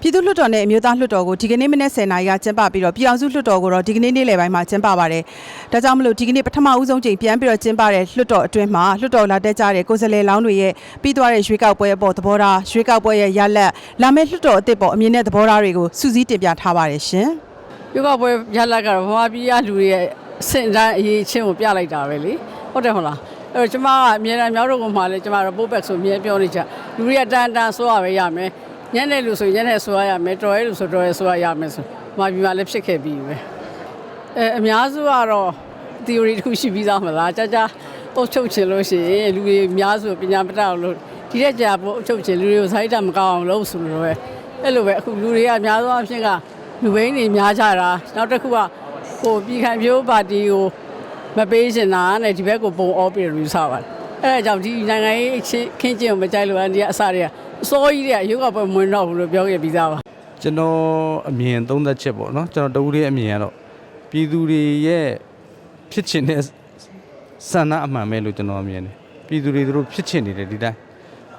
ပြည်သူ့လွှတ်တော်နဲ့အမျိုးသားလွှတ်တော်ကိုဒီကနေ့မနေ့10နာရီကကျင်းပပြီးတော့ပြည်အောင်စုလွှတ်တော်ကိုတော့ဒီကနေ့နေ့လယ်ပိုင်းမှာကျင်းပပါတယ်။ဒါကြောင့်မလို့ဒီကနေ့ပထမဦးဆုံးချိန်ပြန်ပြီးတော့ကျင်းပတဲ့လွှတ်တော်အတွင်းမှာလွှတ်တော်လာတက်ကြတဲ့ကိုယ်စားလှယ်လောင်းတွေရဲ့ပြီးသွားတဲ့ရွေးကောက်ပွဲအပေါ်သဘောထားရွေးကောက်ပွဲရဲ့ရလဒ်လာမယ့်လွှတ်တော်အသစ်ပေါ်အမြင်နဲ့သဘောထားတွေကိုစူးစီးတင်ပြထားပါတယ်ရှင်။ရုပ်ကပွဲရလက်ကတော့ဗမာပြည်ကလူတွေရဲ့ အဆင့်တန်းအရေးချင်းကိုပြလိုက်တာပဲလေဟုတ်တယ်ဟုတ်လားအဲ့တော့ကျမကအမြဲတမ်းမြောက်တို့ကမှလည်းကျမတို့ပိုးဘက်ဆိုအမြဲပြောနေကြလူတွေကတန်တန်ဆိုရပဲရမယ်ညနေလူဆိုညနေဆိုရရမယ်တော်ရဲလူဆိုတော်ရဲဆိုရရမယ်ဆိုဗမာပြည်မှာလည်းဖြစ်ခဲ့ပြီးပဲအဲအများစုကတော့ theory တစ်ခုရှိပြီးသားမလားကြာကြာအုပ်ချုပ်ချင်လို့ရှိရင်လူတွေအများစုပညာမတတ်အောင်လို့ဒီတဲ့ကြာပို့အုပ်ချုပ်ချင်လူတွေကိုဆိုင်တာမကောင်းအောင်လုပ်ဆိုလို့ပဲအဲ့လိုပဲအခုလူတွေကအများဆုံးအဖြစ်ကလူဘိန်းတွေများကြတာနောက်တစ်ခုက ဟိုပြည်ခံပြိုးပါတီကိုမပေးချင်တာနဲ့ဒီဘက်ကိုပုံအောပြီးရူဆပါတယ်အဲဒါကြောင့်ဒီနိုင်ငံရေးအချင်းခင်းကျင်းကိုမကြိုက်လို့အန်ဒီကအစားတွေကအစိုးရကြီးတွေကရုပ်ကပွဲမဝင်တော့ဘူးလို့ပြောခဲ့ပြီးသားပါကျွန်တော်အမြင်သုံးသက်ချက်ပေါ့နော်ကျွန်တော်တဦးလေးအမြင်ကတော့ပြည်သူတွေရဲ့ဖြစ်ချင်တဲ့ဆန္ဒအမှန်ပဲလို့ကျွန်တော်အမြင်တယ်ပြည်သူတွေသူတို့ဖြစ်ချင်နေတယ်ဒီတိုင်း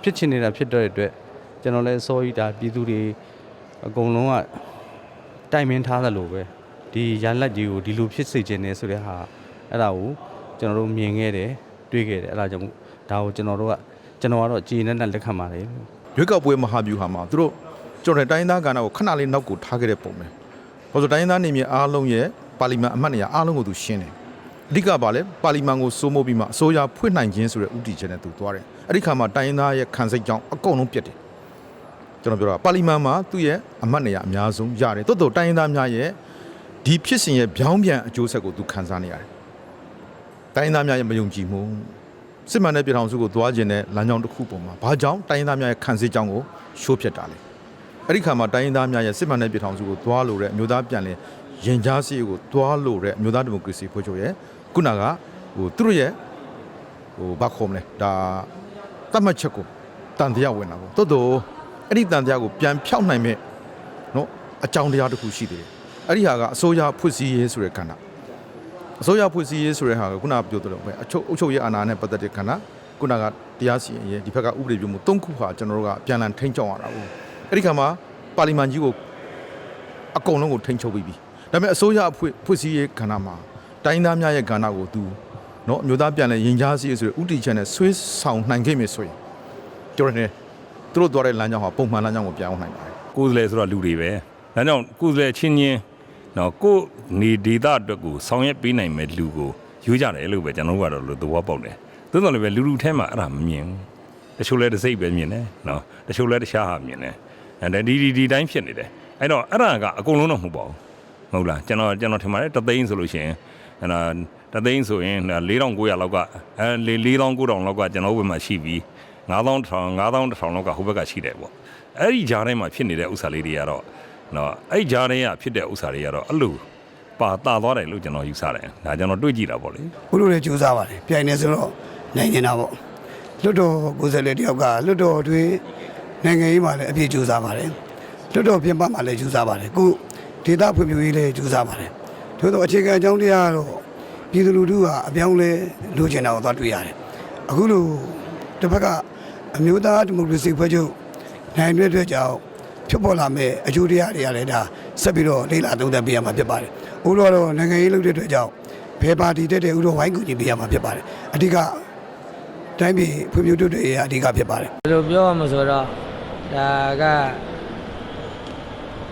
ဖြစ်ချင်နေတာဖြစ်တဲ့အတွက်ကျွန်တော်လည်းစောကြီးတာပြည်သူတွေအကုန်လုံးကတိုင်မင်းထားသလိုပဲ ဒီရလက်ကြီးကိုဒီလိုဖြစ်စေချင်တယ်ဆိုတဲ့ဟာအဲ့ဒါကိုကျွန်တော်တို့မြင်ခဲ့တယ်တွေးခဲ့တယ်အဲ့ဒါကြောင့်မို့ဒါကိုကျွန်တော်တို့ကကျွန်တော်ကတော့ကြည်နဲ့နဲ့လက်ခံပါတယ်ရွေးကောက်ပွဲမဟာဗျူဟာမှာသူတို့ကျွန်တော်တို့တိုင်းရင်းသားကဏ္ဍကိုခဏလေးနောက်ကိုထားခဲ့တဲ့ပုံပဲ။ဘာလို့တိုင်းရင်းသားနေမြေအားလုံးရဲ့ပါလီမန်အမတ်နေရာအားလုံးကိုသူရှင်းတယ်။အဓိကပါလဲပါလီမန်ကိုစိုးမိုးပြီးမှအစိုးရဖွင့်နိုင်ခြင်းဆိုတဲ့ဥတီချက်နဲ့သူသွားတယ်။အဲ့ဒီခါမှာတိုင်းရင်းသားရဲ့ခံစိတ်ကြောင့်အကုန်လုံးပြတ်တယ်။ကျွန်တော်ပြောတာပါလီမန်မှာသူ့ရဲ့အမတ်နေရာအများဆုံးရတယ်။တိုးတိုးတိုင်းရင်းသားများရဲ့ ဒီဖြစ်စဉ်ရဲ့ပြောင်းပြန်အကျိုးဆက်ကိုသူခံစားနေရတယ်။တိုင်းရင်းသားများရဲ့မယုံကြည်မှုစစ်မှန်တဲ့ပြည်ထောင်စုကိုသွားခြင်းနဲ့လမ်းကြောင်းတစ်ခုပေါ်မှာဘာကြောင့်တိုင်းရင်းသားများရဲ့ခံစစ်ကြောင်းကိုရှိုးဖြတ်တာလဲအဲ့ဒီခါမှာတိုင်းရင်းသားများရဲ့စစ်မှန်တဲ့ပြည်ထောင်စုကိုသွားလို့တဲ့အမျိုးသားပြန်လည်ရင်ကြားစီကိုသွားလို့တဲ့အမျိုးသားဒီမိုကရေစီဖွဲ့ချုပ်ရဲ့ခုနကဟိုသူတို့ရဲ့ဟိုဘာခေါ်မလဲဒါတတ်မှတ်ချက်ကိုတန်တရားဝင်တာပေါ့တော်တော်အဲ့ဒီတန်တရားကိုပြန်ဖြောက်နိုင်မဲ့နော်အကြောင်းတရားတစ်ခုရှိသေးတယ် အဲ့ဒီဟာကအစိုးရဖွဲ့စည်းရေးဆိုတဲ့ခန္ဓာအစိုးရဖွဲ့စည်းရေးဆိုတဲ့ဟာကခုနကပြောသလိုပဲအချုပ်အုပ်ချုပ်ရေးအာဏာနဲ့ပတ်သက်တဲ့ခန္ဓာခုနကတရားစီရင်ရေးဒီဘက်ကဥပဒေပြုမှု၃ခုဟာကျွန်တော်တို့ကအပြန်အလှန်ထိန်းချုပ်ရတာဘူးအဲ့ဒီခါမှာပါလီမန်ကြီးကိုအကုန်လုံးကိုထိန်းချုပ်ပြီးပြီဒါပေမဲ့အစိုးရအဖွဲ့ဖွဲ့စည်းရေးခန္ဓာမှာတိုင်းသားများရဲ့ခန္ဓာကိုသူနော်အမျိုးသားပြန်လဲရင်ကြားစီရေးဆိုတဲ့ဥတီချက်နဲ့ဆွေးဆောင်နိုင်ခဲ့မယ်ဆိုရင်ကျွန်တော်နေသူတို့သွားတဲ့လမ်းကြောင်းဟာပုံမှန်လမ်းကြောင်းကိုပြောင်းနိုင်ပါတယ်ကိုယ်စားလှယ်ဆိုတော့လူတွေပဲဒါကြောင့်ကိုယ်စားလှယ်ချင်းချင်း နော်ကိုယ်နေဒေတာအတွက်ကိုဆောင်ရွက်ပေးနိုင်မဲ့လူကိုယူကြတယ်လို့ပဲကျွန်တော်တို့ကတော့လို့သဘောပေါက်တယ်သို့တော်လည်းပဲလူလူထဲမှာအဲ့ဒါမမြင်ဘူးတချို့လဲတစ်စိတ်ပဲမြင်တယ်နော်တချို့လဲတခြားဟာမြင်တယ်အဲ့ဒါဒီဒီဒီတိုင်းဖြစ်နေတယ်အဲ့တော့အဲ့ဒါကအကုန်လုံးတော့မဟုတ်ပါဘူးမဟုတ်လားကျွန်တော်ကျွန်တော်ထင်ပါတယ်တသိန်းဆိုလို့ရှိရင်အဲ့ဒါတသိန်းဆိုရင်4900လောက်ကအဲ4900လောက်ကကျွန်တော်ဘက်မှာရှိပြီး9000 9000 9000လောက်ကဟိုဘက်ကရှိတယ်ပေါ့အဲ့ဒီဂျားထဲမှာဖြစ်နေတဲ့ဥစ္စာလေးတွေကတော့ နော်အဲ့ဒီဂျားထဲကဖြစ်တဲ့ဥစ္စာတွေကတော့အဲ့လိုပါတာသွားတယ်လို့ကျွန်တော်ယူဆတယ်ဒါကျွန်တော်တွေးကြည့်တာပေါ့လေဘုလိုလည်းကြိုးစားပါတယ်ပြိုင်နေဆိုတော့နိုင်နေတာပေါ့လွတ်တော်ကိုယ်စားလှယ်တယောက်ကလွတ်တော်အတွင်းနိုင်ငံရေးမှာလည်းအပြည့်ကြိုးစားပါတယ်လွတ်တော်ပြင်ပမှာလည်းကြိုးစားပါတယ်ခုဒေသဖွံ့ဖြိုးရေးလည်းကြိုးစားပါတယ်သို့တော့အခြေခံအကြောင်းတရားကတော့ပြည်သူလူထုကအပြောင်းလဲလိုချင်တာကိုသွားတွေ့ရတယ်အခုလိုတစ်ဖက်ကအမျိုးသားဒီမိုကရေစီဖွဲ့ချုပ်နိုင်တဲ့အတွက်ကြောင့် ဖြစ်ပေါ်လာမဲ့အကျိုးတရားတွေကလည်းဒါဆက်ပြီးတော့လေ့လာသုံးသပ်ပေးရမှာဖြစ်ပါတယ်ဥရောတော့နိုင်ငံရေးလုပ်တဲ့အတွက်ကြောင့်ဘယ်ပါတီတက်တဲ့ဥရောဝိုင်းကူညီပေးရမှာဖြစ်ပါတယ်အဓိကတိုင်းပြည်ဖွံ့ဖြိုးတိုးတက်ရေးအဓိကဖြစ်ပါတယ်ဘယ်လိုပြောရမလဲဆိုတော့ဒါက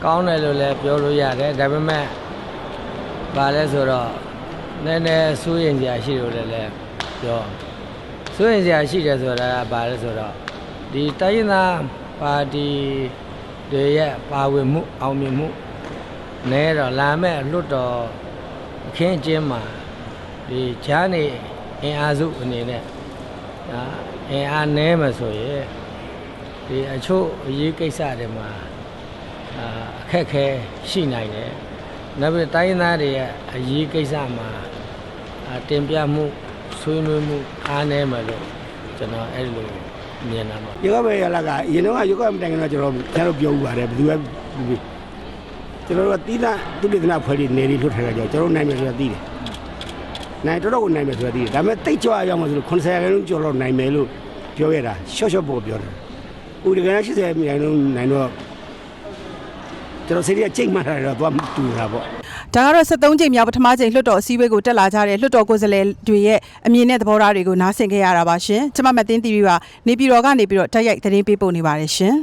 ကောင်းတယ်လို့လည်းပြောလို့ရတယ်ဒါပေမဲ့ဗာလဲဆိုတော့နည်းနည်းစိုးရင်စရာရှိလို့လည်းလည်းပြောစိုးရင်စရာရှိတယ်ဆိုတာကဗာလဲဆိုတော့ဒီတိုင်းရင်းသားပါတီ တွေရဲ့ပါဝင်မှုအောင်မြင်မှုနဲတော့လာမဲ့လွတ်တော်အခင်းအကျင်းမှာဒီဂျားနေအင်အားစုအနေနဲ့ဒါအင်အားနဲမှာဆိုရင်ဒီအချို့အရေးကိစ္စတွေမှာအာအခက်အခဲရှိနိုင်တယ်။နောက်ပြီးတိုင်းရင်းသားတွေရဲ့အရေးကိစ္စမှာအာတင်ပြမှုဆွေးနွေးမှုအားနည်းမှလို့ကျွန်တော်အဲ့လို မြင်တာပါရုပ်ကပဲရလာကအရင်တော့ရုပ်ကမတိုင်ခင်တော့ကျွန်တော်ကျွန်တော်ပြောဥပါတယ်ဘယ်သူပဲကျွန်တော်တို့ကတီးသားသူတေသနာဖွဲ့ပြီးနေပြီးလွတ်ထားကြကျွန်တော်နိုင်မယ်ဆိုတာသိတယ်နိုင်တော်တော်ကိုနိုင်မယ်ဆိုတော့ဒီဒါပေမဲ့တိတ်ကြွအောင်မှဆိုလို့90ရာခိုင်နှုန်းကျော်တော့နိုင်မယ်လို့ပြောရတာရှော့ရှော့ပို့ပြောတယ်ဥဒကရ80ရာခိုင်နှုန်းနိုင်တော့ကျွန်တော်စိတ်ရချိန်မှတ်ထားတယ်တော့သွားတူတာပေါ့ ဒါကတော့73ကြိမ်မြောက်ပထမကြိမ်လွှတ်တော်အစည်းအဝေးကိုတက်လာကြတဲ့လွှတ်တော်ကိုယ်စားလှယ်တွေရဲ့အမြင်နဲ့သဘောထားတွေကိုနားဆင်ခဲ့ရတာပါရှင်ကျွန်မမသိန်းတီဗီပါနေပြည်တော်ကနေပြီးတော့တိုက်ရိုက်သတင်းပေးပို့နေပါတယ်ရှင်